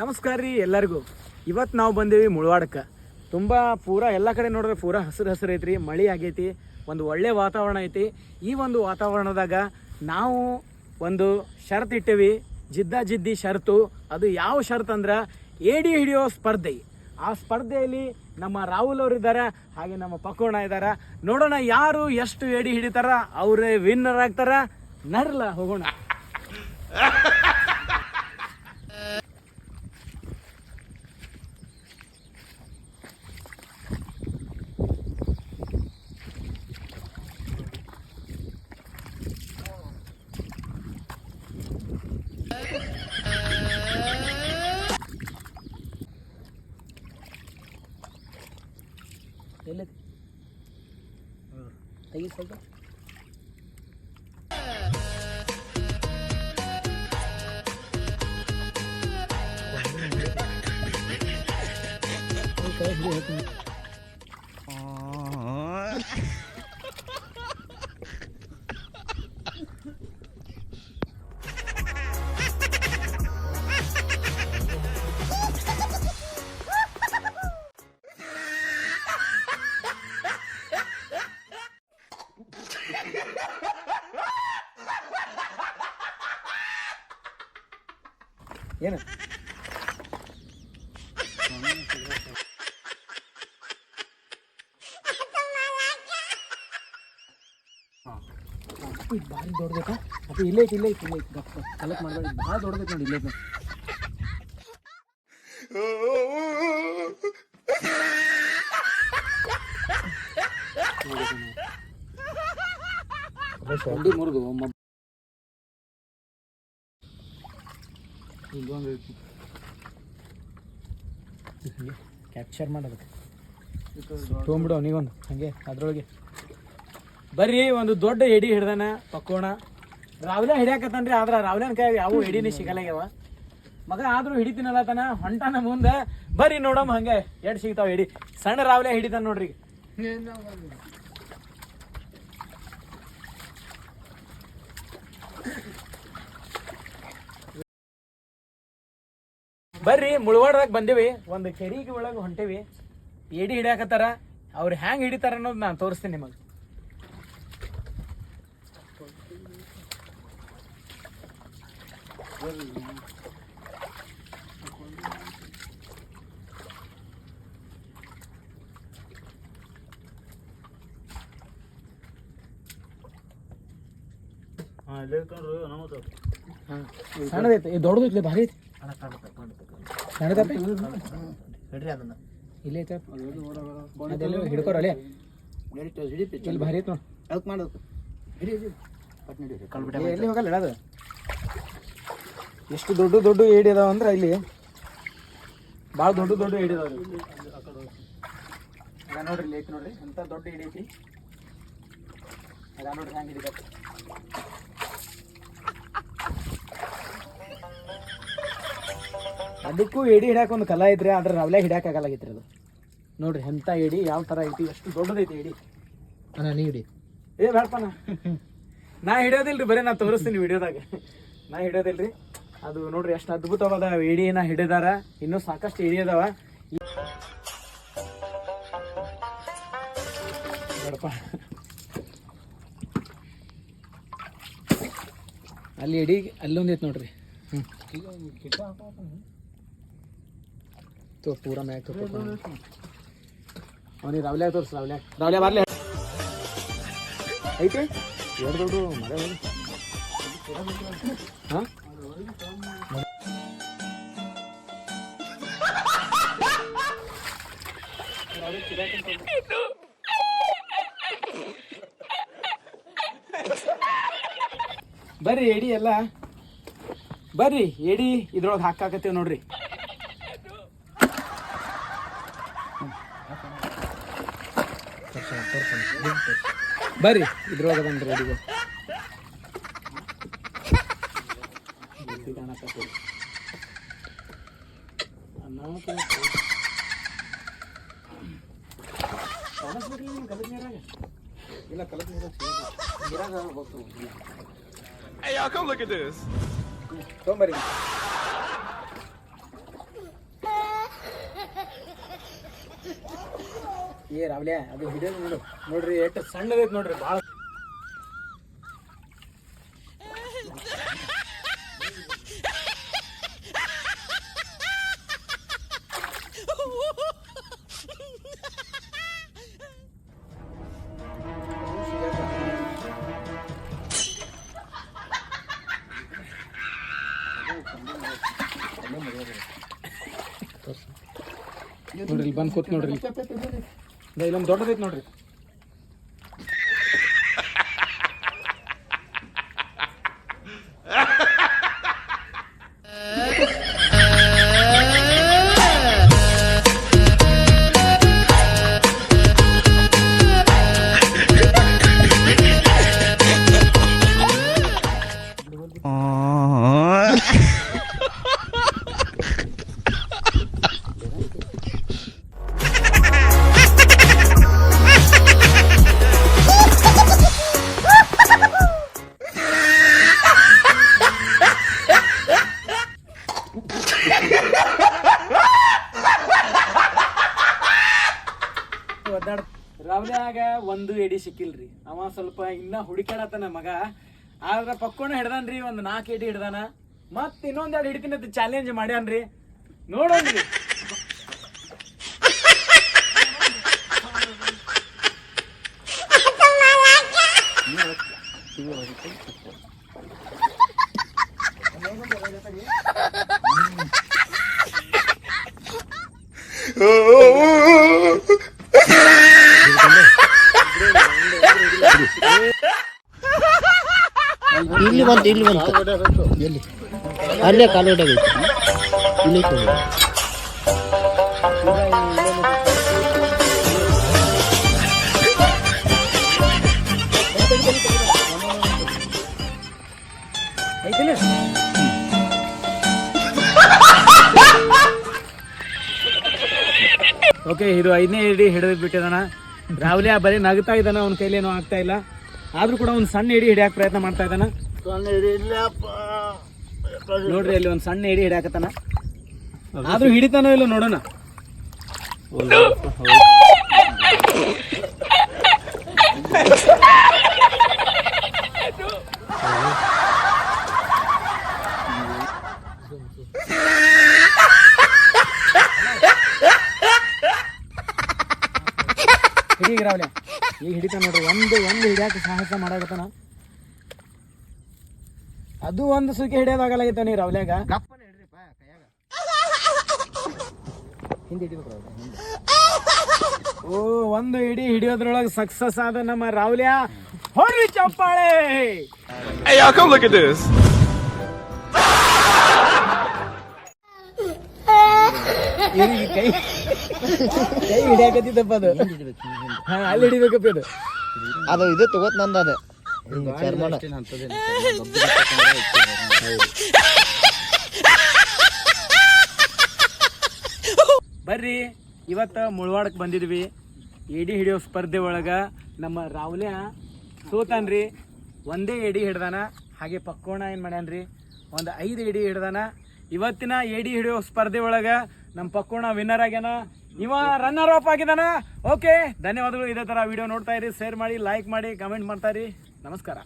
ನಮಸ್ಕಾರ ರೀ ಎಲ್ಲರಿಗೂ. ಇವತ್ತು ನಾವು ಬಂದೀವಿ ಮುಳವಾಡಕ್ಕೆ. ತುಂಬ ಪೂರ ಎಲ್ಲ ಕಡೆ ನೋಡಿದ್ರೆ ಪೂರಾ ಹಸಿರು ಹಸಿರು ಐತ್ರಿ, ಮಳೆ ಆಗೈತಿ, ಒಂದು ಒಳ್ಳೆ ವಾತಾವರಣ ಐತಿ. ಈ ಒಂದು ವಾತಾವರಣದಾಗ ನಾವು ಒಂದು ಷರತ್ ಇಟ್ಟೇವಿ, ಜಿದ್ದ ಜಿದ್ದಿ ಷರತ್ತು ಅದು ಯಾವ ಷರತ್ ಅಂದ್ರೆ ಏಡಿ ಹಿಡಿಯೋ ಸ್ಪರ್ಧೆ. ಆ ಸ್ಪರ್ಧೆಯಲ್ಲಿ ನಮ್ಮ ರಾಹುಲ್ ಅವರು ಇದ್ದಾರೆ ಹಾಗೆ ನಮ್ಮ ಪಕೋಣ ಇದ್ದಾರೆ ನೋಡೋಣ ಯಾರು ಎಷ್ಟು ಏಡಿ ಹಿಡಿತಾರ, ಅವರೇ ವಿನ್ನರ್ ಆಗ್ತಾರ. ನರ್ಲ ಹೋಗೋಣ. ले तैयार सब Oh. ಏನು ಇದು ಭಾರಿ ದೊಡ್ಡದೈತಾ ಅದು ಇಲ್ಲೇ ಐತಿ ಇಲ್ಲೇ ಐತಿ ಇಲ್ಲೇ ಐತಿ ಗಪ್ಪ ಕಲೆಕ್ಟ್ ಮಾಡ್ಬೇಡಿ ಭಾಳ ದೊಡ್ಡದೈತಿ ನೋಡಿ ಇಲ್ಲೇ ಐತಿ ನೋಡಿ ಮುರಿದು ಕ್ಯಾಪ್ಚರ್ ಮಾಡೋದಕ್ಕೆ. ತೊಗೊಂಬಿಡು ಅವನಿಗೊಂದು ಹಾಗೆ ಅದ್ರೊಳಗೆ. ಬರ್ರಿ ಒಂದು ದೊಡ್ಡ ಎಡಿ ಹಿಡ್ದಾನ ಪಕ್ಕೋಣ ರಾವ್ಲೆ ಹಿಡಿಯಾಕತ್ತಾನ್ರಿ ಆದ್ರೆ ರಾವ್ಲೆನ ಕೈ ಯಾವ ಎಡಿನೇ ಸಿಗಲ್ಲಾಗ್ಯವ ಮಗ ಆದ್ರೂ ಹಿಡಿತೀನಲ್ಲ ತನ ಹೊಂಟಾನ ಮುಂದೆ. ಬರ್ರಿ ನೋಡಮ್ಮ ಹಂಗೆ ಎಡ್ ಸಿಗ್ತಾವ ಎಡಿ. ಸಣ್ಣ ರಾವ್ಲೆ ಹಿಡಿತಾನ ನೋಡ್ರಿ. ಬರ್ರಿ ಮುಳವಾಡದಾಗ ಬಂದೇವಿ ಒಂದು ಕೆರಿಗೆ ಒಳಗೆ ಹೊಂಟೇವಿ. ಏಡಿ ಹಿಡಿಯಾಕತ್ತಾರ ಅವ್ರು ಹ್ಯಾಂಗ್ ಹಿಡಿತಾರ ಅನ್ನೋದು ನಾನು ತೋರಿಸ್ತೀನಿ ನಿಮಗೆ. ಸಣ್ಣದೈತೆ ಈ ದೊಡ್ಡದೈತಿ ಭಾರಿ ಐತಿ. ಇಲ್ಲೇ ಅದೆಲ್ಲ ಇಲ್ಲಿ ಭಾರಿ ಐತಿ ನೋಡು. ಏ, ಎಲ್ಲಿ ಹೋಗಲ್ಲ ಅದು ಎಷ್ಟು ದೊಡ್ಡ ದೊಡ್ಡ ಏಡಿ ಅದಾವ ಅಂದ್ರೆ ಇಲ್ಲಿ ಭಾಳ ದೊಡ್ಡ ದೊಡ್ಡ ಏಡಿ ಅದಾವ ಅದ ನೋಡ್ರಿ ಇಲ್ಲಿ ಐತಿ ನೋಡ್ರಿ. ಅಂತ ದೊಡ್ಡ ಏಡಿ ಐತಿ? ಅದ ನೋಡ್ರಿ ಹ್ಯಾಂಗ ಹಿಡಿದೈತಿ ಅದಕ್ಕೂ ಎಡಿ ಹಿಡ್ಯಾಕ ಒಂದು ಕಲಾ ಐತ್ರಿ ಆದ್ರೆ ರವಲೆ ಹಿಡ್ಯಾಕ ಆಗಲ್ಲಾಗೈತ್ರಿ ಅದು. ನೋಡ್ರಿ ಎಂತ ಎಡಿ ಯಾವ ತರ ಐತಿ ಎಷ್ಟು ದೊಡ್ಡದೈತಿ ಏಡಿ ನೀ ಹಿಡಿ. ಏ ಬೇಡಪ್ಪ ನಾ ಹಿಡಿಯೋದಿಲ್ರಿ ಬರೀ ನಾ ತೋರಿಸ್ತೀನಿ ವಿಡಿಯೋದಾಗ. ನಾ ಹಿಡಿಯೋದಿಲ್ರಿ. ಅದು ನೋಡ್ರಿ ಎಷ್ಟು ಅದ್ಭುತವಾದ ಏಡಿನ ಹಿಡಿದಾರ. ಇನ್ನೂ ಸಾಕಷ್ಟು ಎಡಿ ಅದಾವ. ಬೇಡಪ್ಪ ಅಲ್ಲಿ ಎಡಿ ಅಲ್ಲೊಂದು ಐತಿ ನೋಡ್ರಿ. ತೋ ಪೂರ ಮ್ಯಾಗ ತೋ ಅವನಿಗೆ ರಾವ್ಲ್ಯಾಗ ತೋರ್ಸ್ ರಾವ್ಲ್ಯಾಗ ರಾವ್ಲ್ಯ ಬರ್ಲಿ ಐತೆ ಎರಡು ದೊಡ್ಡ ಮರ ಬರ್ರಿ ಎಡಿ ಎಲ್ಲ ಬರ್ರಿ ಎಡಿ ಇದ್ರೊಳಗೆ ಹಾಕಾಕತ್ತೇವೆ ನೋಡ್ರಿ ಬರ್ರಿ ಇದ್ರೊಳಗೆ ಬಂದ್ರಿ ಎಡಿಗೆ Hey, y'all, come look at this. சோம்பரி ಏ ರಾವ್ಲೆ ಅದು ಹಿಡಿಯೋದು ನೋಡು ನೋಡ್ರಿ ಎಷ್ಟು ಸಣ್ಣದೈತೆ ನೋಡ್ರಿ ಭಾಳ ನೋಡ್ರಿ ಇಲ್ಲಿ ಬಂದು ಕೂತ್ ನೋಡ್ರಿ ಇಲ್ಲಿ. ಇಲ್ಲೊಂದು ದೊಡ್ಡದೈತೆ ನೋಡ್ರಿ. ಸಿಕ್ಕಿಲ್ರಿ. ಅವ ಸ್ವಲ್ಪ ಇನ್ನ ಹುಡುಕಾಡತಾನ ಮಗ. ಆದ್ರ ಪಕ್ಕೋಣ ಹಿಡ್ದಾನ್ರಿ, ಒಂದ್ ನಾಲ್ಕು ಏಟಿ ಹಿಡ್ದಾನ. ಮತ್ತೆ ಇನ್ನೊಂದ್ ಎರಡು ಹಿಡಿತೀನಿ ಅಂತ ಚಾಲೆಂಜ್ ಮಾಡ್ಯಾನ್ರಿ. ನೋಡೋಣ್ರಿ. ಇಲ್ಲಿ ಬಂತು, ಇಲ್ಲಿ ಬಂತು. ಎಲ್ಲಿ? ಅಲ್ಲೇ ಕಾಲು ಹೊಡೆದೈತಿ ಇಲ್ಲಿ ಓಕೆ, ಇದು ಐದನೇ ಇಡಿ ಹಿಡಿದು ಬಿಟ್ಟಿದಾನ ರಾವ್ಲಿಯ ಬರೀ ನಗ್ತಾ ಇದ್ದಾನ ಅವ್ನ ಏನೋ ಆಗ್ತಾ ಇಲ್ಲ. ಆದ್ರೂ ಕೂಡ ಒಂದು ಸಣ್ಣ ಇಡಿ ಹಿಡಿಯಕ್ಕೆ ಪ್ರಯತ್ನ ಮಾಡ್ತಾ ಇದ್ದಾನ. ನೋಡ್ರಿ ಅಲ್ಲಿ ಒಂದು ಸಣ್ಣ ಹಿಡಿ ಹಿಡಿಯಾಕತ್ತಾನ. ಆದ್ರೂ ಹಿಡಿತಾನೋ ಇಲ್ಲ ನೋಡೋಣ. ಈಗ ಹಿಡಿತಾನ ನೋಡ್ರಿ ಒಂದು ಒಂದು ಹಿಡಿಯಾಕ ಸಾಹಸ ಮಾಡಾಕತ್ತಾನ. ಅದು ಒಂದು ಸುಖಿ ಹಿಡಿಯೋದಾಗಲಾಗಿತ್ತ ನೀ ರಾವ್ಲ್ಯಾಗ ಓ ಒಂದು ಹಿಡಿ ಹಿಡಿಯೋದ್ರೊಳಗೆ ಸಕ್ಸಸ್ ಆದ ನಮ್ಮ ರಾವ್ಲ್ಯ. ಹೊರ್ರಿ ಚಪ್ಪಾಳೆ. ಇವ್ರಿಗೆ ಕೈ ಕೈ ಹಿಡಿಯಾಕತ್ತಿದ್ದಪ್ಪ ಅದು. ಹಾ ಅಲ್ಲಿ ಹಿಡಿಬೇಕಪ್ಪ ಅದು ಅದು ಇದು ತಗೋತ್ ನಂದ ಅದ. ಚರ್ಮನ ಬರ್ರಿ ಇವತ್ತ ಮುಳವಾಡಕ್ಕೆ ಬಂದಿದ್ವಿ. ಎಡಿ ಹಿಡಿಯೋ ಸ್ಪರ್ಧೆ ಒಳಗ ನಮ್ಮ ರಾವ್ಲ್ಯ ಸೋತಾನ್ರಿ. ಒಂದೇ ಎಡಿ ಹಿಡ್ದಾನ ಹಾಗೆ ಪಕ್ಕೋಣ ಏನು ಮಾಡ್ಯಾನ್ರಿ? ಒಂದು ಐದು ಎಡಿ ಹಿಡ್ದಾನ. ಇವತ್ತಿನ ಎಡಿ ಹಿಡಿಯೋ ಸ್ಪರ್ಧೆ ಒಳಗ ನಮ್ಮ ಪಕ್ಕೋಣ ವಿನ್ನರ್ ಆಗ್ಯಾನ. ಇವ ರನ್ನರ್ ಅಪ್ ಆಗಿದಾನ. ಓಕೆ ಧನ್ಯವಾದಗಳು. ಇದೇ ಥರ ವಿಡಿಯೋ ನೋಡ್ತಾ ಇರಿ ಶೇರ್ ಮಾಡಿ ಲೈಕ್ ಮಾಡಿ ಕಮೆಂಟ್ ಮಾಡ್ತಾ ಇರಿ. ನಮಸ್ಕಾರ.